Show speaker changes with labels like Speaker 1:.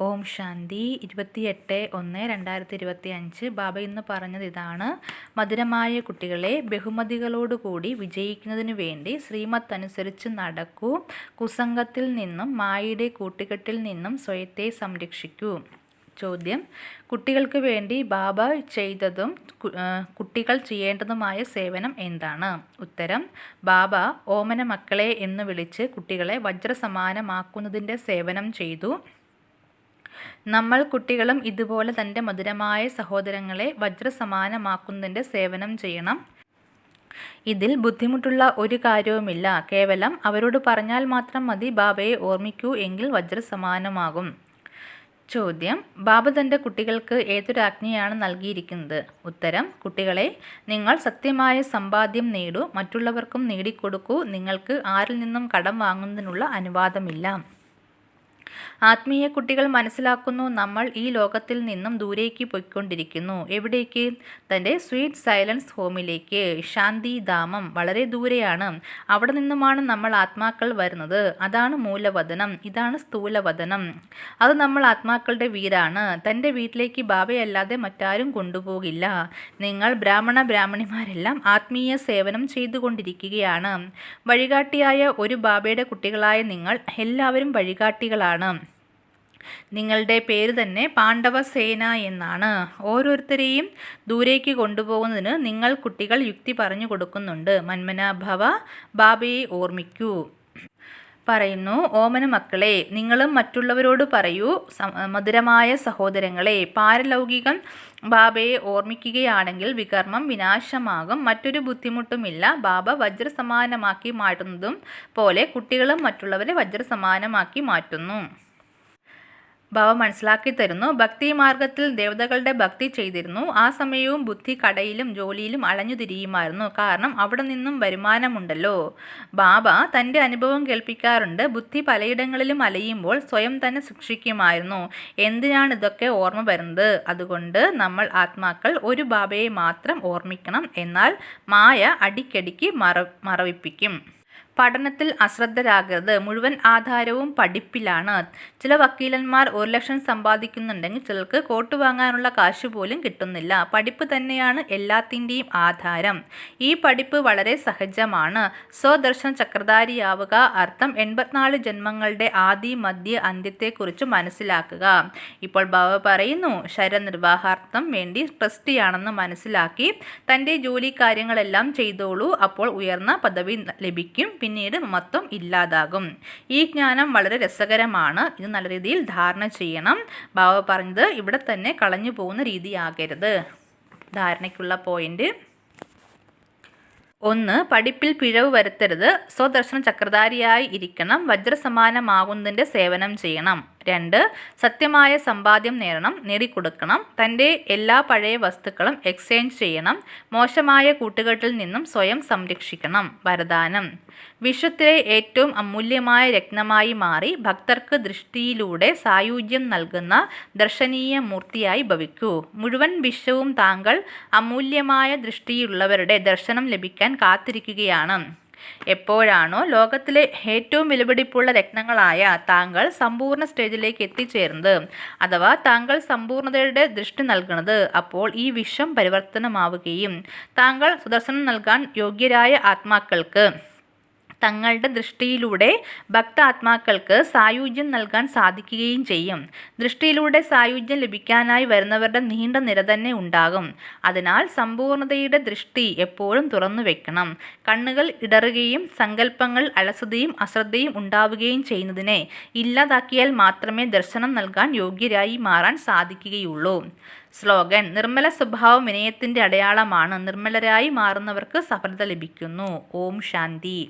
Speaker 1: ഓം ശാന്തി ഇരുപത്തിയെട്ട് ഒന്ന് രണ്ടായിരത്തി ഇരുപത്തി അഞ്ച് ബാബ ഇന്ന് പറഞ്ഞത് ഇതാണ്. മധുരമായ കുട്ടികളെ ബഹുമതികളോടുകൂടി വിജയിക്കുന്നതിന് വേണ്ടി ശ്രീമത്ത് അനുസരിച്ച് നടക്കൂ. കുസംഗത്തിൽ നിന്നും മായയുടെ കൂട്ടുകെട്ടിൽ നിന്നും സ്വയത്തെ സംരക്ഷിക്കൂ. ചോദ്യം. കുട്ടികൾക്ക് വേണ്ടി ബാബ ചെയ്തതും കുട്ടികൾ ചെയ്യേണ്ടതുമായ സേവനം എന്താണ്? ഉത്തരം. ബാബ ഓമന മക്കളെ എന്ന് വിളിച്ച് കുട്ടികളെ വജ്രസമാനമാക്കുന്നതിന്റെ സേവനം ചെയ്തു. നമ്മൾ കുട്ടികളും ഇതുപോലെ തന്റെ മധുരമായ സഹോദരങ്ങളെ വജ്രസമാനമാക്കുന്നതിന്റെ സേവനം ചെയ്യണം. ഇതിൽ ബുദ്ധിമുട്ടുള്ള ഒരു കാര്യവുമില്ല. കേവലം അവരോട് പറഞ്ഞാൽ മാത്രം മതി ബാബയെ ഓർമ്മിക്കൂ എങ്കിൽ വജ്രസമാനമാകും. ചോദ്യം ബാബ തന്റെ കുട്ടികൾക്ക് ഏതൊരു ഏതൊരാജ്ഞയാണ് നൽകിയിരിക്കുന്നത്? ഉത്തരം കുട്ടികളെ നിങ്ങൾ സത്യമായ സമ്പാദ്യം നേടൂ മറ്റുള്ളവർക്കും നേടിക്കൊടുക്കൂ നിങ്ങൾക്ക് ആരിൽ നിന്നും കടം വാങ്ങുന്നതിനുള്ള അനുവാദമില്ല. ആത്മീയ കുട്ടികൾ മനസ്സിലാക്കുന്നു നമ്മൾ ഈ ലോകത്തിൽ നിന്നും ദൂരേക്ക് പോയിക്കൊണ്ടിരിക്കുന്നു. എവിടേക്ക്? തന്റെ സ്വീറ്റ് സൈലൻസ് ഹോമിലേക്ക്. ശാന്തി ധാമം വളരെ ദൂരെയാണ്. അവിടെ നിന്നുമാണ് നമ്മൾ ആത്മാക്കൾ വരുന്നത്. അതാണ് മൂലവദനം. ഇതാണ് സ്ഥൂലവതനം അത് നമ്മൾ ആത്മാക്കളുടെ വീടാണ്. തന്റെ വീട്ടിലേക്ക് ബാബയല്ലാതെ മറ്റാരും കൊണ്ടുപോകില്ല. നിങ്ങൾ ബ്രാഹ്മണ ബ്രാഹ്മണിമാരെല്ലാം ആത്മീയ സേവനം ചെയ്തുകൊണ്ടിരിക്കുകയാണ്. വഴികാട്ടിയായ ഒരു ബാബയുടെ കുട്ടികളായ നിങ്ങൾ എല്ലാവരും വഴികാട്ടികളാണ്. നിങ്ങളുടെ പേര് തന്നെ പാണ്ഡവസേന എന്നാണ്. ഓരോരുത്തരെയും ദൂരേക്ക് കൊണ്ടുപോകുന്നതിന് നിങ്ങൾ കുട്ടികൾ യുക്തി പറഞ്ഞു കൊടുക്കുന്നുണ്ട്. മന്മനാഭവ ബാബയെ ഓർമ്മിക്കൂ. പറയുന്നു ഓമന മക്കളെ നിങ്ങളും മറ്റുള്ളവരോട് പറയൂ മധുരമായ സഹോദരങ്ങളെ പാരലൗകികം ബാബയെ ഓർമ്മിക്കുകയാണെങ്കിൽ വികർമ്മം വിനാശമാകും മറ്റൊരു ബുദ്ധിമുട്ടുമില്ല ബാബ വജ്രസമാനമാക്കി മാറ്റുന്നതും പോലെ കുട്ടികളും മറ്റുള്ളവരെ വജ്രസമാനമാക്കി മാറ്റുന്നു. ബാബ മനസ്സിലാക്കി തരുന്നു. ഭക്തി മാർഗത്തിൽ ദേവതകളുടെ ഭക്തി ചെയ്തിരുന്നു. ആ സമയവും ബുദ്ധി കടയിലും ജോലിയിലും അലഞ്ഞു തിരിയുമായിരുന്നു. കാരണം അവിടെ നിന്നും വരുമാനമുണ്ടല്ലോ. ബാബ തന്റെ അനുഭവം കേൾപ്പിക്കാറുണ്ട്. ബുദ്ധി പലയിടങ്ങളിലും അലയുമ്പോൾ സ്വയം തന്നെ ശിക്ഷിക്കുമായിരുന്നു എന്തിനാണ് ഇതൊക്കെ ഓർമ്മ വരുന്നത്? അതുകൊണ്ട് നമ്മൾ ആത്മാക്കൾ ഒരു ബാബയെ മാത്രം ഓർമ്മിക്കണം. എന്നാൽ മായ അടിക്കടിക്ക് മറ മറവിപ്പിക്കും. പഠനത്തിൽ അശ്രദ്ധരാകരുത്. മുഴുവൻ ആധാരവും പഠിപ്പിലാണ്. ചില വക്കീലന്മാർ ഒരു ലക്ഷം സമ്പാദിക്കുന്നുണ്ടെങ്കിൽ ചിലർക്ക് കോട്ട് വാങ്ങാനുള്ള കാശ് പോലും കിട്ടുന്നില്ല. പഠിപ്പ് തന്നെയാണ് എല്ലാത്തിന്റെയും ആധാരം. ഈ പഠിപ്പ് വളരെ സഹജമാണ്. സ്വദർശന ചക്രധാരിയാവുക അർത്ഥം എൺപത്തിനാല് ജന്മങ്ങളുടെ ആദി മധ്യ അന്ത്യത്തെക്കുറിച്ച് മനസ്സിലാക്കുക. ഇപ്പോൾ ബാബ പറയുന്നു ശരനിർവാഹാർത്ഥം വേണ്ടി ട്രസ്റ്റിയാണെന്ന് മനസ്സിലാക്കി തന്റെ ജോലി കാര്യങ്ങളെല്ലാം ചെയ്തോളൂ അപ്പോൾ ഉയർന്ന പദവി ലഭിക്കും. പിന്നീട് മൊത്തം ഇല്ലാതാകും. ഈ ജ്ഞാനം വളരെ രസകരമാണ്. ഇത് നല്ല രീതിയിൽ ധാരണ ചെയ്യണം. ബാബ പറഞ്ഞത് ഇവിടെ തന്നെ കളഞ്ഞു പോകുന്ന രീതിയാകരുത്. ധാരണയ്ക്കുള്ള പോയിന്റ്. ഒന്ന് പഠിപ്പിൽ പിഴവ് വരുത്തരുത്. സ്വദർശന ചക്രധാരിയായി ഇരിക്കണം. വജ്രസമാനമാകുന്നതിന്റെ സേവനം ചെയ്യണം. രണ്ട് സത്യമായ സമ്പാദ്യം നേടണം നേടിക്കൊടുക്കണം തന്റെ എല്ലാ പഴയ വസ്തുക്കളും എക്സ്ചേഞ്ച് ചെയ്യണം മോശമായ കൂട്ടുകെട്ടിൽ നിന്നും സ്വയം സംരക്ഷിക്കണം. വരദാനം. വിശ്വത്തിലെ ഏറ്റവും അമൂല്യമായ രത്നമായി മാറി ഭക്തർക്ക് ദൃഷ്ടിയിലൂടെ സായുജ്യം നൽകുന്ന ദർശനീയ മൂർത്തിയായി ഭവിക്കൂ. മുഴുവൻ വിശ്വവും താങ്കൾ അമൂല്യമായ ദൃഷ്ടിയുള്ളവരുടെ ദർശനം ലഭിക്കാൻ കാത്തിരിക്കുകയാണ്. എപ്പോഴാണോ ലോകത്തിലെ ഏറ്റവും വിലപിടിപ്പുള്ള രത്നങ്ങളായ താങ്കൾ സമ്പൂർണ സ്റ്റേജിലേക്ക് എത്തിച്ചേരുന്നത് അഥവാ താങ്കൾ സമ്പൂർണതയുടെ ദൃഷ്ടി നൽകുന്നത് അപ്പോൾ ഈ വിഷം പരിവർത്തനമാവുകയും താങ്കൾ സുദർശനം നൽകാൻ യോഗ്യരായ ആത്മാക്കൾക്ക് തങ്ങളുടെ ദൃഷ്ടിയിലൂടെ ഭക്താത്മാക്കൾക്ക് സായുജ്യം നൽകാൻ സാധിക്കുകയും ചെയ്യും. ദൃഷ്ടിയിലൂടെ സായുജ്യം ലഭിക്കാനായി വരുന്നവരുടെ നീണ്ട നിര തന്നെ ഉണ്ടാകും. അതിനാൽ സമ്പൂർണതയുടെ ദൃഷ്ടി എപ്പോഴും തുറന്നു വെക്കണം. കണ്ണുകൾ ഇടറുകയും സങ്കല്പങ്ങൾ അലസതയും അശ്രദ്ധയും ഉണ്ടാവുകയും ചെയ്യുന്നതിനെ ഇല്ലാതാക്കിയാൽ മാത്രമേ ദർശനം നൽകാൻ യോഗ്യരായി മാറാൻ സാധിക്കുകയുള്ളൂ. സ്ലോഗൻ നിർമ്മല സ്വഭാവം വിനയത്തിന്റെ അടയാളമാണ്. നിർമ്മലരായി മാറുന്നവർക്ക് സഫലത ലഭിക്കുന്നു. ഓം ശാന്തി.